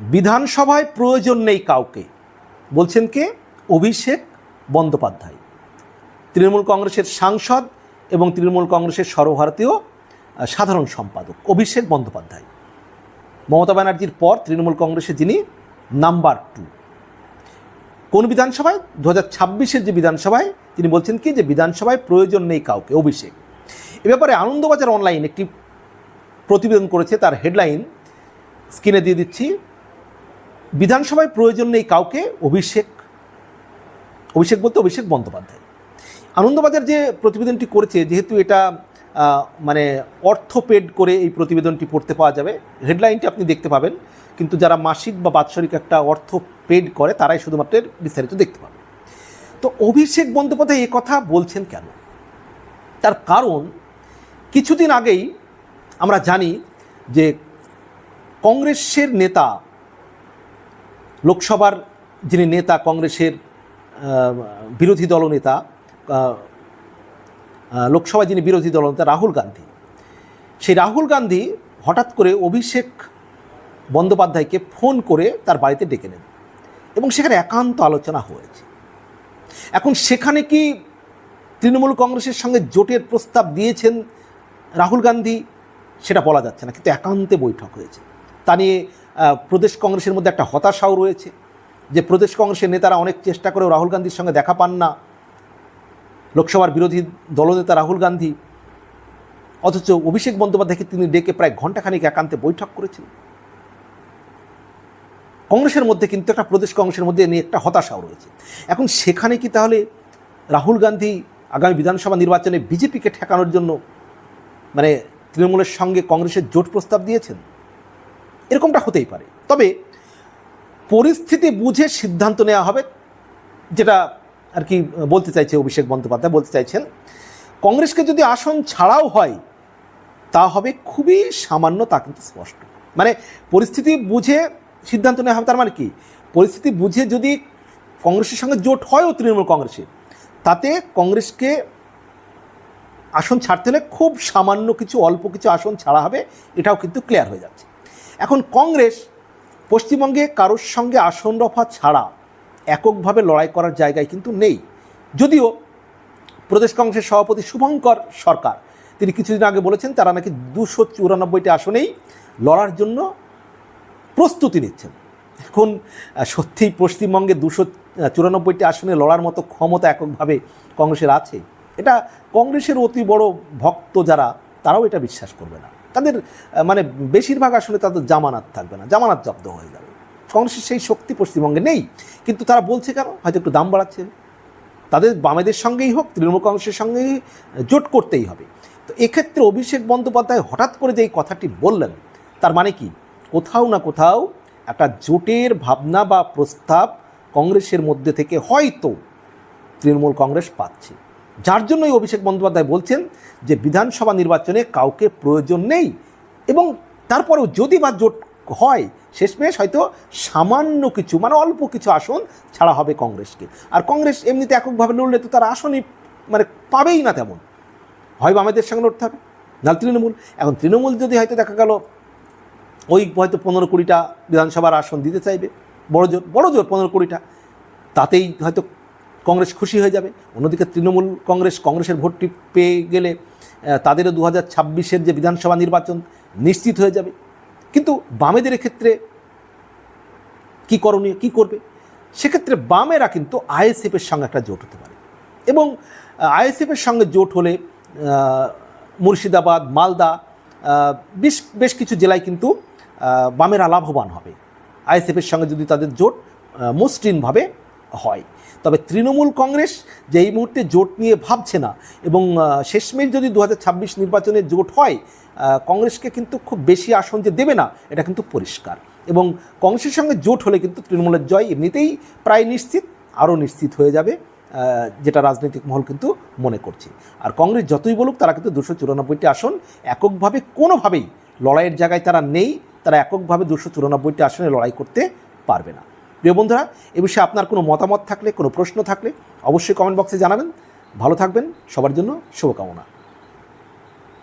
বিধানসভায় প্রয়োজন নেই কাউকে। বলছেন কে? অভিষেক বন্দ্যোপাধ্যায়। তৃণমূল কংগ্রেসের সাংসদ এবং তৃণমূল কংগ্রেসের সর্বভারতীয় সাধারণ সম্পাদক অভিষেক বন্দ্যোপাধ্যায়। মমতা ব্যানার্জির পর তৃণমূল কংগ্রেসে যিনি নাম্বার টু। কোন বিধানসভায়? দু হাজার ছাব্বিশের যে বিধানসভায় তিনি বলছেন কি যে বিধানসভায় প্রয়োজন নেই কাউকে, অভিষেক। এ ব্যাপারে আনন্দবাজার অনলাইন একটি প্রতিবেদন করেছে, তার হেডলাইন স্ক্রিনে দিয়ে দিচ্ছি। বিধানসভায় প্রয়োজন নেই কাউকে অভিষেক অভিষেক বলতে অভিষেক বন্দ্যোপাধ্যায়। আনন্দবাজার যে প্রতিবেদনটি করেছে, যেহেতু এটা মানে অর্থ পেড করে এই প্রতিবেদনটি পড়তে পাওয়া যাবে, হেডলাইনটি আপনি দেখতে পাবেন। কিন্তু যারা মাসিক বা বাৎসরিক একটা অর্থ পেড করে, তারাই শুধুমাত্র বিস্তারিত দেখতে পাবে তো অভিষেক বন্দ্যোপাধ্যায় এ কথা বলছেন কেন? তার কারণ, কিছুদিন আগেই আমরা জানি যে কংগ্রেসের নেতা লোকসভার যিনি নেতা, কংগ্রেসের বিরোধী দলনেতা লোকসভায় যিনি বিরোধী দলনেতা, রাহুল গান্ধী। সেই রাহুল গান্ধী হঠাৎ করে অভিষেক বন্দ্যোপাধ্যায়কে ফোন করে তার বাড়িতে ডেকে নেন এবং সেখানে একান্ত আলোচনা হয়েছে। এখন সেখানে কি তৃণমূল কংগ্রেসের সঙ্গে জোটের প্রস্তাব দিয়েছেন রাহুল গান্ধী, সেটা বলা যাচ্ছে না, কিন্তু একান্তে বৈঠক হয়েছে। তা নিয়ে প্রদেশ কংগ্রেসের মধ্যে একটা হতাশাও রয়েছে যে প্রদেশ কংগ্রেসের নেতারা অনেক চেষ্টা করেও রাহুল গান্ধীর সঙ্গে দেখা পান না। লোকসভার বিরোধী দলনেতা রাহুল গান্ধী, অথচ অভিষেক বন্দ্যোপাধ্যায়কে তিনি ডেকে প্রায় ঘণ্টাখানিক একান্তে বৈঠক করেছেন। কংগ্রেসের মধ্যে কিন্তু একটা প্রদেশ কংগ্রেসের মধ্যে নিয়ে একটা হতাশাও রয়েছে। এখন সেখানে কি তাহলে রাহুল গান্ধী আগামী বিধানসভা নির্বাচনে বিজেপিকে ঠেকানোর জন্য মানে তৃণমূলের সঙ্গে কংগ্রেসের জোট প্রস্তাব দিয়েছেন? এরকমটা হতেই পারে। তবে পরিস্থিতি বুঝে সিদ্ধান্ত নেওয়া হবে, যেটা আর কি বলতে চাইছে অভিষেক বন্দ্যোপাধ্যায়, বলতে চাইছেন, কংগ্রেসকে যদি আসন ছাড়াও হয়, তা হবে খুবই সামান্য, তা কিন্তু স্পষ্ট। মানে পরিস্থিতি বুঝে সিদ্ধান্ত নেওয়া হবে, তার মানে কি? পরিস্থিতি বুঝে যদি কংগ্রেসের সঙ্গে জোট হয়ও তৃণমূল কংগ্রেসের, তাতে কংগ্রেসকে আসন ছাড়তে হলে খুব সামান্য কিছু, অল্প কিছু আসন ছাড়া হবে, এটাও কিন্তু ক্লিয়ার হয়ে যাচ্ছে। এখন কংগ্রেস পশ্চিমবঙ্গে কারোর সঙ্গে আসন রফা ছাড়া এককভাবে লড়াই করার জায়গায় কিন্তু নেই। যদিও প্রদেশ কংগ্রেসের সভাপতি শুভঙ্কর সরকার, তিনি কিছুদিন আগে বলেছেন তারা নাকি দুশো চুরানব্বইটি আসনেই লড়ার জন্য প্রস্তুতি নিচ্ছেন। এখন সত্যিই পশ্চিমবঙ্গে দুশো চুরানব্বইটি আসনে লড়ার মতো ক্ষমতা এককভাবে কংগ্রেসের আছে। এটা কংগ্রেসের অতি বড় ভক্ত যারা, তারাও এটা বিশ্বাস করবে না। তাদের মানে বেশিরভাগ আসলে তাদের জামানাত থাকবে না, জামানাত জব্দ হয়ে যাবে। কংগ্রেসের সেই শক্তি পশ্চিমবঙ্গে নেই, কিন্তু তারা বলছে কেন? হয়তো একটু দাম বাড়াচ্ছে। তাদের বামেদের সঙ্গেই হোক, তৃণমূল কংগ্রেসের সঙ্গেই জোট করতেই হবে। তো এক্ষেত্রে অভিষেক বন্দ্যোপাধ্যায় হঠাৎ করে যে এই কথাটি বললেন, তার মানে কি? কোথাও না কোথাও একটা জোটের ভাবনা বা প্রস্তাব কংগ্রেসের মধ্যে থেকে হয়তো তৃণমূল কংগ্রেস পাচ্ছে। যার জন্যই অভিষেক বন্দ্যোপাধ্যায় বলছেন যে বিধানসভা নির্বাচনে কাউকে প্রয়োজন নেই এবং তারপরেও যদি বা জোট হয়, শেষমেশ হয়তো সামান্য কিছু মানে অল্প কিছু আসন ছাড়া হবে কংগ্রেসকে। আর কংগ্রেস এমনিতে এককভাবে লড়লে তো তারা আসনই মানে পাবেই না তেমন। হয় বামেদের সঙ্গে লড়তে হবে। না, তৃণমূল। এখন তৃণমূল যদি হয়তো দেখা গেল, ওই হয়তো পনেরো কুড়িটা বিধানসভার আসন দিতে চাইবে, বড় জোর বড় জোর পনেরো কুড়িটা। তাতেই হয়তো কংগ্রেস খুশি হয়ে যাবে। অন্যদিকে তৃণমূল কংগ্রেস, কংগ্রেসের ভোটটি পেয়ে গেলে তাদেরও দু হাজার ছাব্বিশের যে বিধানসভা নির্বাচন নিশ্চিত হয়ে যাবে। কিন্তু বামেদের ক্ষেত্রে কি করণীয়, কি করবে? সেক্ষেত্রে বামেরা কিন্তু আইএসএফের সঙ্গে একটা জোট হতে পারে। এবং আইএসএফের সঙ্গে জোট হলে মুর্শিদাবাদ, মালদা বেশ বেশ কিছু জেলায় কিন্তু বামেরা লাভবান হবে। আইএসএফের সঙ্গে যদি তাদের জোট মসৃণভাবে হয়। তবে তৃণমূল কংগ্রেস যে এই মুহূর্তে জোট নিয়ে ভাবছে না এবং শেষমেশ যদি দু হাজার ছাব্বিশ নির্বাচনে জোট হয় কংগ্রেসকে কিন্তু খুব বেশি আসন যে দেবে না, এটা কিন্তু পরিষ্কার। এবং কংগ্রেসের সঙ্গে জোট হলে কিন্তু তৃণমূলের জয় এমনিতেই প্রায় নিশ্চিত, আরও নিশ্চিত হয়ে যাবে যেটা রাজনৈতিক মহল কিন্তু মনে করছে। আর কংগ্রেস যতই বলুক, তারা কিন্তু দুশো চুরানব্বইটি আসন এককভাবে, কোনোভাবেই লড়াইয়ের জায়গায় তারা নেই, তারা এককভাবে দুশো চুরানব্বইটি আসনে লড়াই করতে পারবে না। প্রিয় বন্ধুরা, এ বিষয়ে আপনার কোনো মতামত থাকলে, কোনো প্রশ্ন থাকলে অবশ্যই কমেন্ট বক্সে জানাবেন। ভালো থাকবেন, সবার জন্য শুভকামনা।